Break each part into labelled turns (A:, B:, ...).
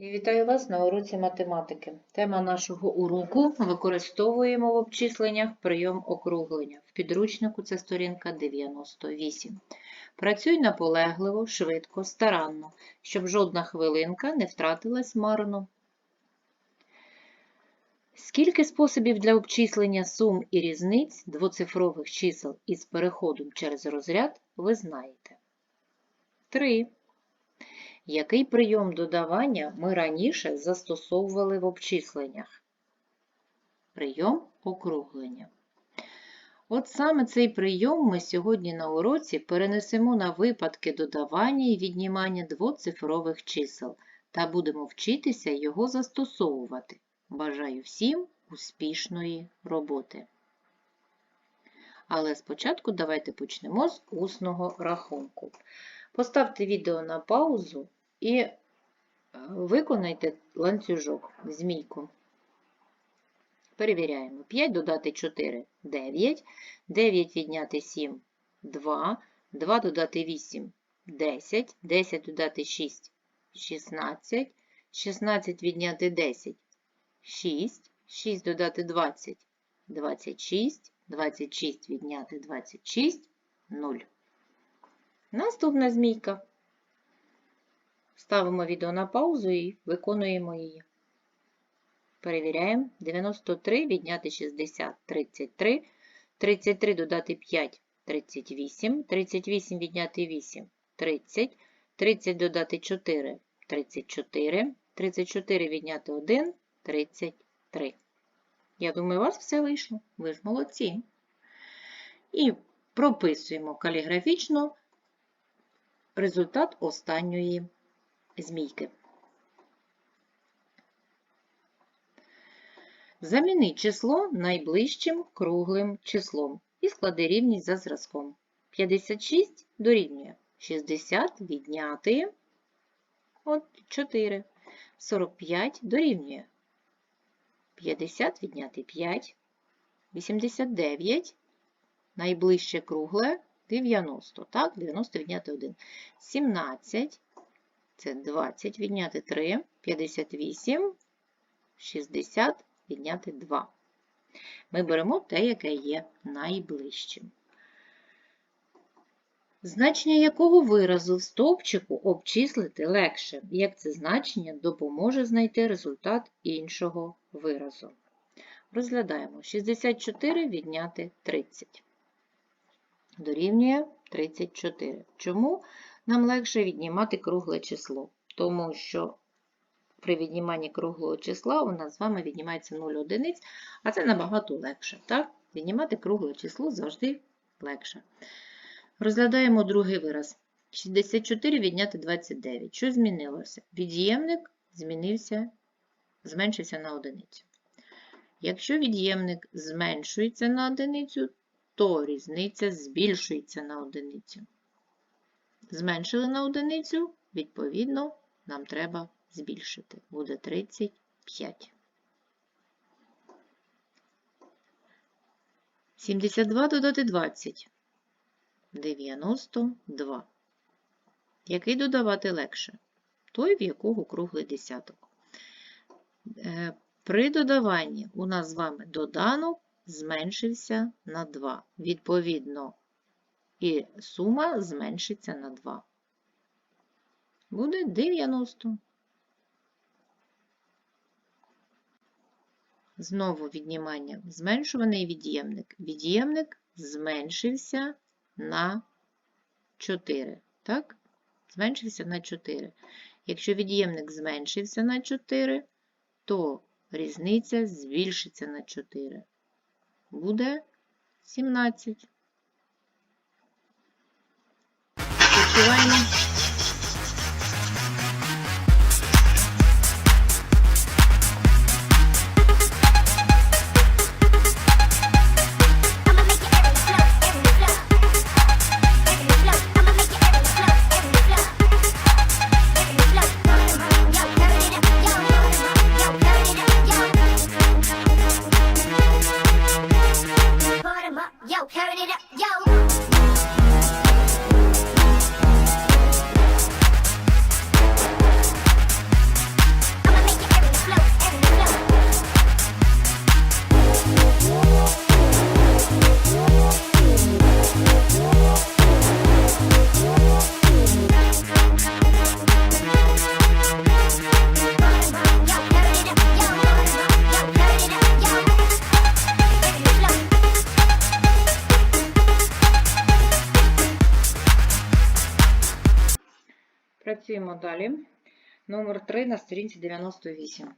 A: Вітаю вас на уроці математики. Тема нашого уроку використовуємо в обчисленнях прийом округлення. В підручнику це сторінка 98. Працюй наполегливо, швидко, старанно, щоб жодна хвилинка не втратилась марно. Скільки способів для обчислення сум і різниць двоцифрових чисел із переходом через розряд ви знаєте? 3. Який прийом додавання ми раніше застосовували в обчисленнях? Прийом округлення. От саме цей прийом ми сьогодні на уроці перенесемо на випадки додавання і віднімання двоцифрових чисел та будемо вчитися його застосовувати. Бажаю всім успішної роботи. Але спочатку давайте почнемо з усного рахунку. Поставте відео на паузу і е, виконайте ланцюжок, змійку. Перевіряємо. 5 додати 4 – 9, 9 відняти 7 – 2, 2 додати 8 – 10, 10 додати 6 – 16, 16 відняти 10 – 6, 6 додати 20 – 26, 26 відняти 26 – 0. Наступна змійка. Ставимо відео на паузу і виконуємо її. Перевіряємо. 93 відняти 60 33. 33 додати 5 38. 38 відняти 8 30. 30 додати 4 34. 34 відняти 1 33. Я думаю, у вас все вийшло. Ви ж молодці. І прописуємо каліграфічно результат останньої змійки. Заміни число найближчим круглим числом і склади рівність за зразком. 56 дорівнює 60 відняти от 4. 45 дорівнює 50 відняти 5. 89 найближче кругле 90. Так, 90 відняти 1. 17 це 20 відняти 3, 58, 60 відняти 2. Ми беремо те, яке є найближчим. Значення якого виразу в стовпчику обчислити легше, як це значення допоможе знайти результат іншого виразу. Розглядаємо 64 відняти 30. Дорівнює 34. Чому нам легше віднімати кругле число? Тому що при відніманні круглого числа у нас з вами віднімається 0 одиниць, а це набагато легше. Так? Віднімати кругле число завжди легше. Розглядаємо другий вираз. 64 відняти 29. Що змінилося? Від'ємник змінився, зменшився на одиницю. Якщо від'ємник зменшується на одиницю, то різниця збільшується на одиницю. Зменшили на одиницю, відповідно, нам треба збільшити. Буде 35. 72 додати 20. 92. Який додавати легше? Той, в якого круглий десяток. Е, При додаванні у нас з вами доданок зменшився на 2. Відповідно, і сума зменшиться на 2. Буде 90. Знову віднімання. Зменшуваний від'ємник. Від'ємник зменшився на 4. Так? Зменшився на 4. Якщо від'ємник зменшився на 4, то різниця збільшиться на 4. Буде 17.
B: One.
A: Працюємо далі. Номер 3 на сторінці 98.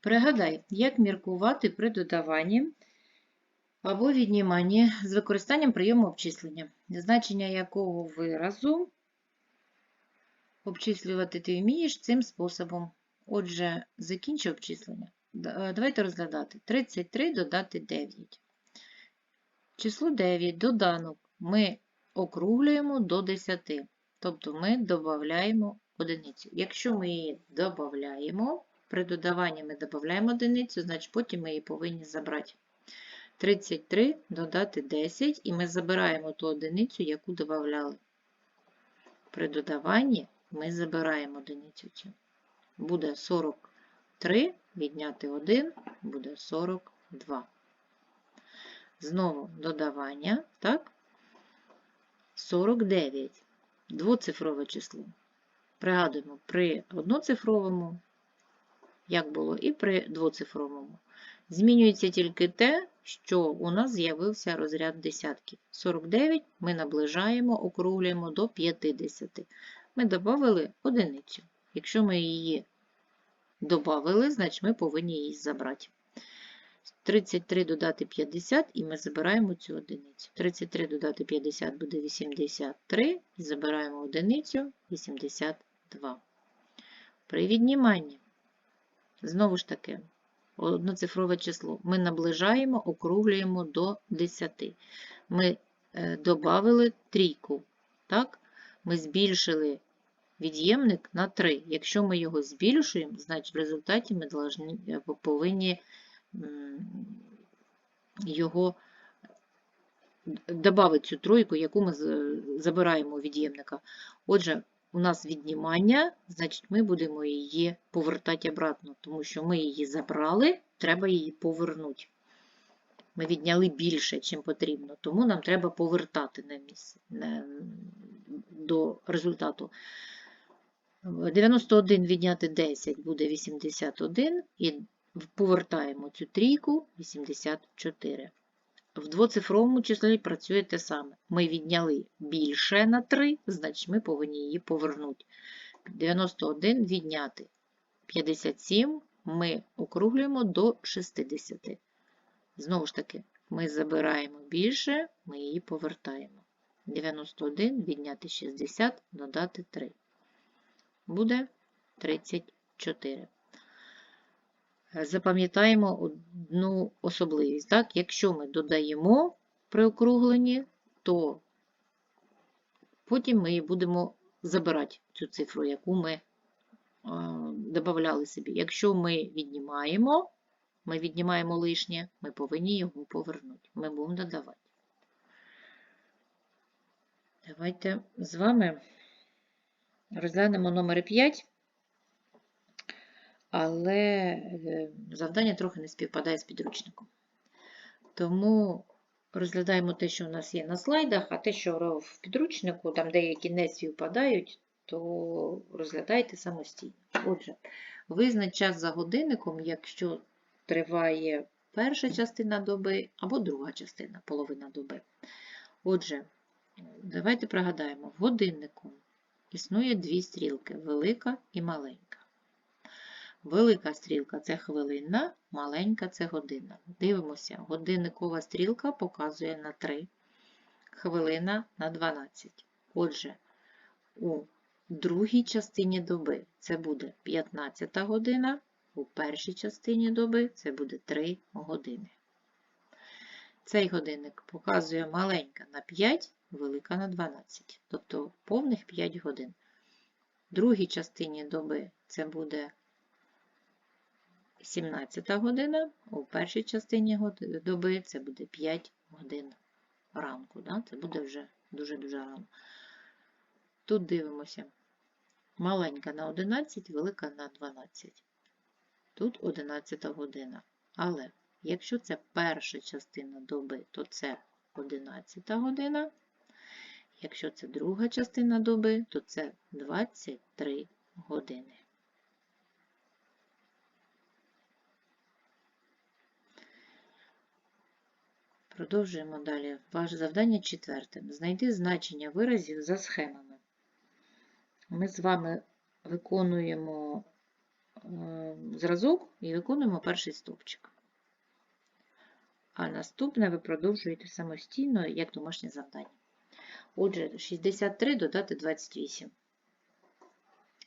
A: Пригадай, як міркувати при додаванні або відніманні з використанням прийому обчислення, значення якого виразу обчислювати ти вмієш цим способом. Отже, закінчу обчислення. Е, Давайте розглядати. 33 додати 9. Число 9 доданок ми округлюємо до 10. Тобто ми додаємо одиницю. Якщо ми її додаємо, при додаванні ми додаємо одиницю, значить потім ми її повинні забрати. 33 додати 10, і ми забираємо ту одиницю, яку додавали. При додаванні ми забираємо одиницю цю. Буде 43, відняти 1, буде 42. Знову додавання, так? 49. Двоцифрове число. Пригадуємо, при одноцифровому, як було, і при двоцифровому. Змінюється тільки те, що у нас з'явився розряд десятків. 49 ми наближаємо, округлюємо до 50. Ми додали одиницю. Якщо ми її додали, значить ми повинні її забрати. 33 додати 50, і ми забираємо цю одиницю. 33 додати 50 буде 83, і забираємо одиницю 82. При відніманні, знову ж таки, одноцифрове число. Ми наближаємо, округлюємо до 10. Ми е, додали трійку. Так? Ми збільшили від'ємник на 3. Якщо ми його збільшуємо, значить в результаті ми е, повинні його додати цю тройку, яку ми забираємо у від'ємника. Отже, у нас віднімання, значить ми будемо її повертати обратно, тому що ми її забрали, треба її повернути. Ми відняли більше, чим потрібно, тому нам треба повертати на місце до результату. 91 відняти 10 буде 81, і повертаємо цю трійку 84. В двоцифровому числі працює те саме. Ми відняли більше на 3, значить ми повинні її повернути. 91 відняти 57 ми округлюємо до 60. Знову ж таки, ми забираємо більше, ми її повертаємо. 91 відняти 60, додати 3. Буде 34. Запам'ятаємо одну особливість. Так? Якщо ми додаємо при округленні, то потім ми будемо забирати цю цифру, яку ми додавали собі. Якщо ми віднімаємо, ми віднімаємо лишнє, ми повинні його повернути. Ми будемо додавати. Давайте з вами розглянемо номер 5 але е, завдання трохи не співпадає з підручником. Тому розглядаємо те, що у нас є на слайдах, а те, що в підручнику, там деякі не співпадають, то розглядайте самостійно. Отже, визнач час за годинником, якщо триває перша частина доби або друга частина, половина доби. Отже, давайте пригадаємо, в годиннику існує дві стрілки велика і маленька. Велика стрілка це хвилина, маленька це година. Дивимося, годинникова стрілка показує на 3, хвилина на 12. Отже, у другій частині доби це буде 15 година, у першій частині доби це буде 3 години. Цей годинник показує маленька на 5, велика на 12, тобто повних 5 годин. В другій частині доби це буде 17 година, у першій частині доби це буде 5 годин ранку. Да? Це буде вже дуже-дуже рано. Тут дивимося. Маленька на 11, велика на 12. Тут 11 година. Але якщо це перша частина доби, то це 11 година. Якщо це друга частина доби, то це 23 години. Продовжуємо далі. Ваше завдання четверте. Знайти значення виразів за схемами. Ми з вами виконуємо е, зразок і виконуємо перший стовпчик. А наступне ви продовжуєте самостійно, як домашнє завдання. Отже, 63 додати 28.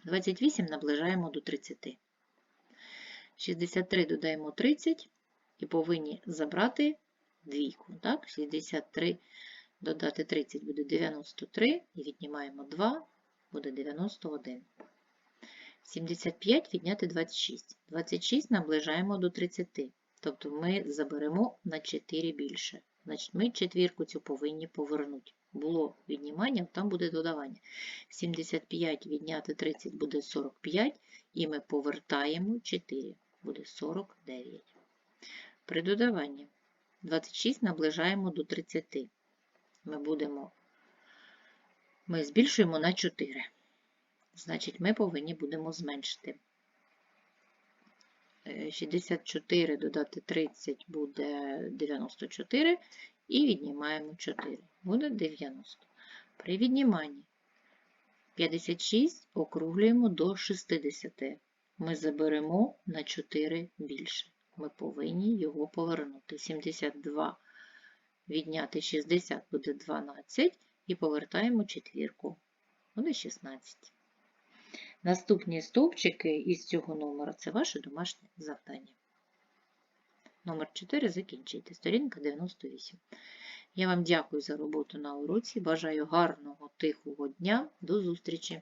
A: 28 наближаємо до 30. 63 додаємо 30 і повинні забрати двійку. Так? 63 додати 30 буде 93 і віднімаємо 2, буде 91. 75 відняти 26. 26 наближаємо до 30. Тобто ми заберемо на 4 більше. Значить, ми четвірку цю повинні повернути. Було віднімання, там буде додавання. 75 відняти 30 буде 45, і ми повертаємо 4, буде 49. При додаванні 26 наближаємо до 30. Ми будемо, ми збільшуємо на 4. Значить, ми повинні будемо зменшити. Е, 64 додати 30 буде 94 і віднімаємо 4. Буде 90. При відніманні 56 округлюємо до 60. Ми заберемо на 4 більше. Ми повинні його повернути. 72 відняти 60 буде 12 і повертаємо четвірку. Буде 16. Наступні стовпчики із цього номера це ваше домашнє завдання. Номер 4 закінчуйте. Сторінка 98. Я вам дякую за роботу на уроці. Бажаю гарного, тихого дня. До зустрічі!